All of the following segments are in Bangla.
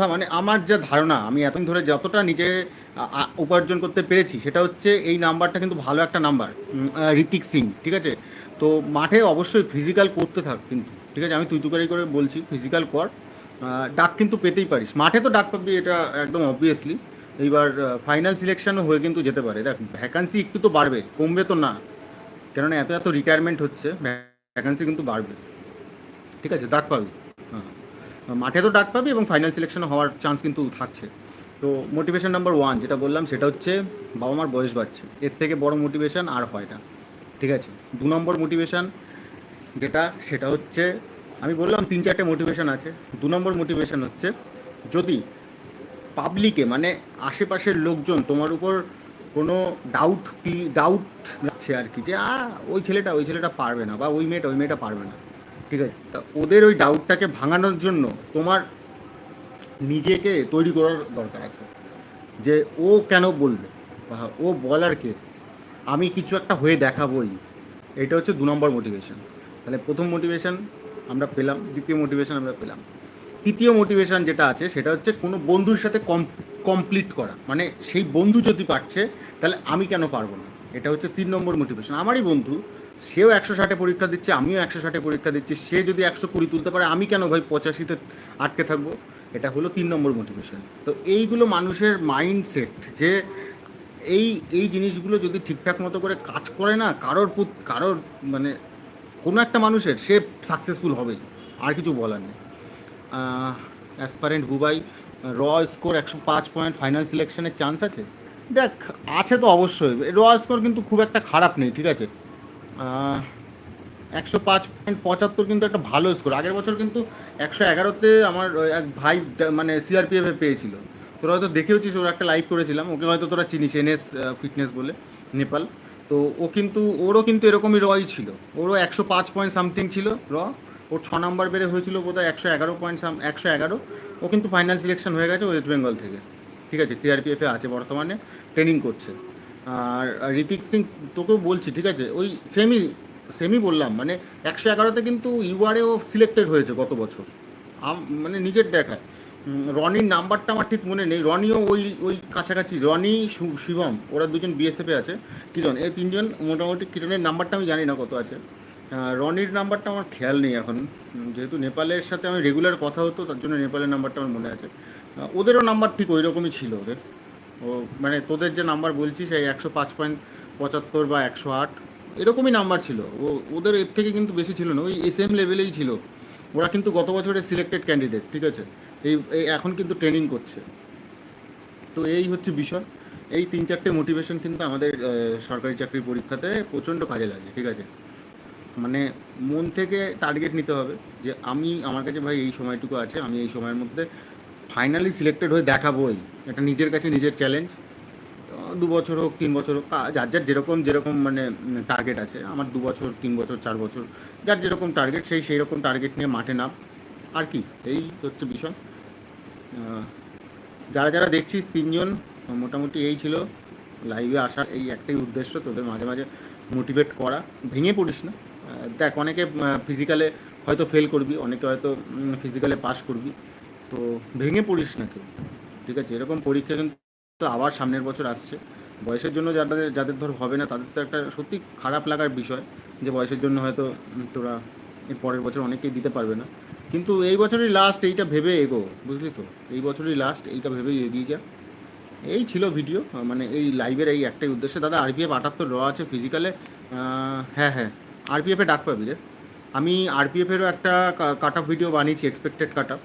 কথা মানে আমার যা ধারণা, আমি এতদিন ধরে যতটা নিজে উপার্জন করতে পেরেছি, সেটা হচ্ছে এই নাম্বারটা কিন্তু ভালো একটা নাম্বার ঋতিক সিং, ঠিক আছে? তো মাঠে অবশ্যই ফিজিক্যাল করতে থাক কিন্তু, ঠিক আছে? আমি তুই তুকারি করে বলছি ফিজিক্যাল কর। ডাক কিন্তু পেতেই পারিস। মাঠে তো ডাক পাবি, এটা একদম অবভিয়াসলি এইবার ফাইনাল সিলেকশনও হয়ে কিন্তু যেতে পারে। দেখ ভ্যাকান্সি একটু তো বাড়বে, কমবে তো না। কেননা এত এত রিটায়ারমেন্ট হচ্ছে ভ্যাকান্সি কিন্তু বাড়বে। ঠিক আছে? ডাক পাবি। মাঠে তো ডাক পাবি এবং ফাইনাল সিলেকশন হওয়ার চান্স কিন্তু থাকছে। তো মোটিভেশন নাম্বার ওয়ান যেটা বললাম, সেটা হচ্ছে বাবা মার বয়স বাড়ছে। এর থেকে বড় মোটিভেশন আর হয় না। ঠিক আছে? দু নম্বর মোটিভেশান যেটা, সেটা হচ্ছে, আমি বললাম তিন চারটে মোটিভেশান আছে। দু নম্বর মোটিভেশান হচ্ছে, যদি পাবলিকে মানে আশেপাশের লোকজন তোমার উপর কোনো ডাউট ডাউট যাচ্ছে আর কি, যে আ ওই ছেলেটা ওই ছেলেটা পারবে না বা ওই মেয়েটা ওই মেয়েটা পারবে না। ঠিক আছে তা ওদের ওই ডাউটটাকে ভাঙানোর জন্য তোমার নিজেকে তৈরি করার দরকার আছে। যে ও কেন বলবে? ও বলার কে? আমি কিছু একটা হয়ে দেখাবই। এটা হচ্ছে দু নম্বর মোটিভেশন তাহলে প্রথম মোটিভেশন আমরা পেলাম, দ্বিতীয় মোটিভেশন আমরা পেলাম। তৃতীয় মোটিভেশন যেটা আছে, সেটা হচ্ছে কোনো বন্ধুর সাথে কম কমপ্লিট করা। মানে সেই বন্ধু যদি পারছে, তাহলে আমি কেন পারব না? এটা হচ্ছে তিন নম্বর মোটিভেশন আমারই বন্ধু সেও একশো ষাটে পরীক্ষা দিচ্ছে, আমিও একশো ষাটে পরীক্ষা দিচ্ছি। সে যদি একশো কুড়ি তুলতে পারে, আমি কেন ভাই পঁচাশিতে আটকে থাকব? এটা হলো তিন নম্বর মোটিভেশন তো এইগুলো মানুষের মাইন্ডসেট যে এই এই জিনিসগুলো যদি ঠিকঠাক মতো করে কাজ করে না, কারোর কারোর মানে কোনো একটা মানুষের, সে সাকসেসফুল হবেই, আর কিছু বলার নেই। অ্যাসপারেন্ট হুবাই র স্কোর একশো পাঁচ পয়েন্ট ফাইনাল সিলেকশনের চান্স আছে? দেখ, আছে তো অবশ্যই। র স্কোর কিন্তু খুব একটা খারাপ নেই, ঠিক আছে? একশো পাঁচ পয়েন্ট পঁচাত্তর কিন্তু একটা ভালো স্কোর আগের বছর কিন্তু একশো এগারোতে আমার এক ভাই মানে সিআরপিএফে পেয়েছিল। তোরা হয়তো দেখেওছিস, ওর একটা লাইভ করেছিলাম। ওকে হয়তো তোরা চিনিস এনএস ফিটনেস বলে, নেপাল। তো ও কিন্তু, ওরও কিন্তু এরকমই রই ছিল। ওরও একশো পাঁচ পয়েন্ট সামথিং ছিল র ওর ছ নাম্বার বেড়ে হয়েছিল বোধহয় একশো এগারো পয়েন্ট সাম একশো এগারো। ও কিন্তু ফাইনাল সিলেকশন হয়ে গেছে ওয়েস্ট বেঙ্গল থেকে। ঠিক আছে সিআরপিএফে আছে বর্তমানে ট্রেনিং করছে। আর ঋতিক সিং তোকেও বলছি, ঠিক আছে? ওই সেমি সেমি বললাম মানে একশো এগারোতে কিন্তু ইউআরএও সিলেক্টেড হয়েছে গত বছর। মানে নিজের দেখায়। রনির নাম্বারটা আমার ঠিক মনে নেই। রনিও ওই ওই কাছাকাছি, রনি শিবম, ওরা দুজন বিএসএফে আছে। কিরণ, এই তিনজন মোটামুটি কিরণের নাম্বারটা আমি জানি না কত আছে। রনির নাম্বারটা আমার খেয়াল নেই এখন। যেহেতু নেপালের সাথে আমি রেগুলার কথা হতো, তার জন্য নেপালের নাম্বারটা আমার মনে আছে। ওদেরও নাম্বার ঠিক ওই রকমই ছিল ওদের। ও মানে তোদের যে নাম্বার বলছিস, এই একশো পাঁচ পয়েন্ট পঁচাত্তর বা একশো আট, এরকমই নাম্বার ছিল। ও, ওদের এর থেকে কিন্তু বেশি ছিল না, ওই এস এম লেভেলেই ছিল। ওরা কিন্তু গত বছরের সিলেক্টেড ক্যান্ডিডেট ঠিক আছে? এই এই এখন কিন্তু ট্রেনিং করছে। তো এই হচ্ছে বিষয়। এই তিন চারটে মোটিভেশন কিন্তু আমাদের সরকারি চাকরির পরীক্ষাতে প্রচণ্ড কাজে লাগে, ঠিক আছে? মানে মন থেকে টার্গেট নিতে হবে যে আমি, আমার কাছে ভাই এই সময়টুকু আছে, আমি এই সময়ের মধ্যে ফাইনালি সিলেক্টেড হয়ে দেখাবোই। এটা নিজের কাছে নিজের চ্যালেঞ্জ দু বছর হোক, তিন বছর হোক যার যার যেরকম যেরকম মানে টার্গেট আছে। আমার দু বছর, তিন বছর, চার বছর, যার যেরকম টার্গেট সেই সেই রকম টার্গেট নিয়ে মাঠে নাম। আর কি, এই হচ্ছে বিষয়। যারা যারা দেখছিস তিনজন, মোটামুটি এই ছিল। লাইভে আসার এই একটাই উদ্দেশ্য, তোদের মাঝে মাঝে মোটিভেট করা। ভেঙে পড়িস না। দেখ, অনেকে ফিজিক্যালে হয়তো ফেল করবি, অনেকে হয়তো ফিজিক্যালে পাস করবি। তো ভেঙে পড়িস না কেউ। ঠিক আছে, এরকম পরীক্ষা কিন্তু আবার সামনের বছর আসছে। বয়সের জন্য যাদের যাদের ধর হবে না, তাদের তো একটা সত্যি খারাপ লাগার বিষয় যে বয়সের জন্য হয়তো তোরা এর পরের বছর অনেকেই দিতে পারবে না। কিন্তু এই বছরই লাস্ট এইটা ভেবে এগো, বুঝলি তো? এই বছরই লাস্ট এইটা ভেবেই এগিয়ে যা। এই ছিল ভিডিও মানে এই লাইভের এই একটাই উদ্দেশ্য। দাদা আরপিএফ আটাত্তর র আছে ফিজিক্যালে হ্যাঁ হ্যাঁ আরপিএফে ডাক পাবি রে। আমি আরপিএফেরও একটা কাট অফ ভিডিও বানিয়েছি এক্সপেক্টেড কাট অফ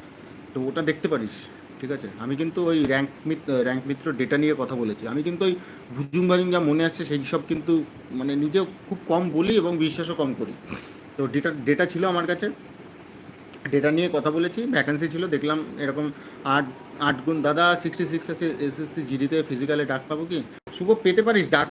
তো ওটা দেখতে পারিস, ঠিক আছে? আমি কিন্তু ওই rank Mitra rank Mitra data নিয়ে কথা বলেছি। আমি কিন্তু ওই ভুজুং ভাজুং যা মনে আসছে সেই সব কিন্তু মানে নিজেও খুব কম বলি এবং বিশ্বাসও কম করি। তো ডেটা ডেটা ছিল আমার কাছে। ডেটা নিয়ে কথা বলেছি ভ্যাকেন্সি ছিল, দেখলাম এরকম আট আট গুণ, দাদা সিক্সটি সিক্স এসএসসি জিডিতে ফিজিক্যালে ডাক পাবো কি? শুভ, পেতে পারিস? ডাক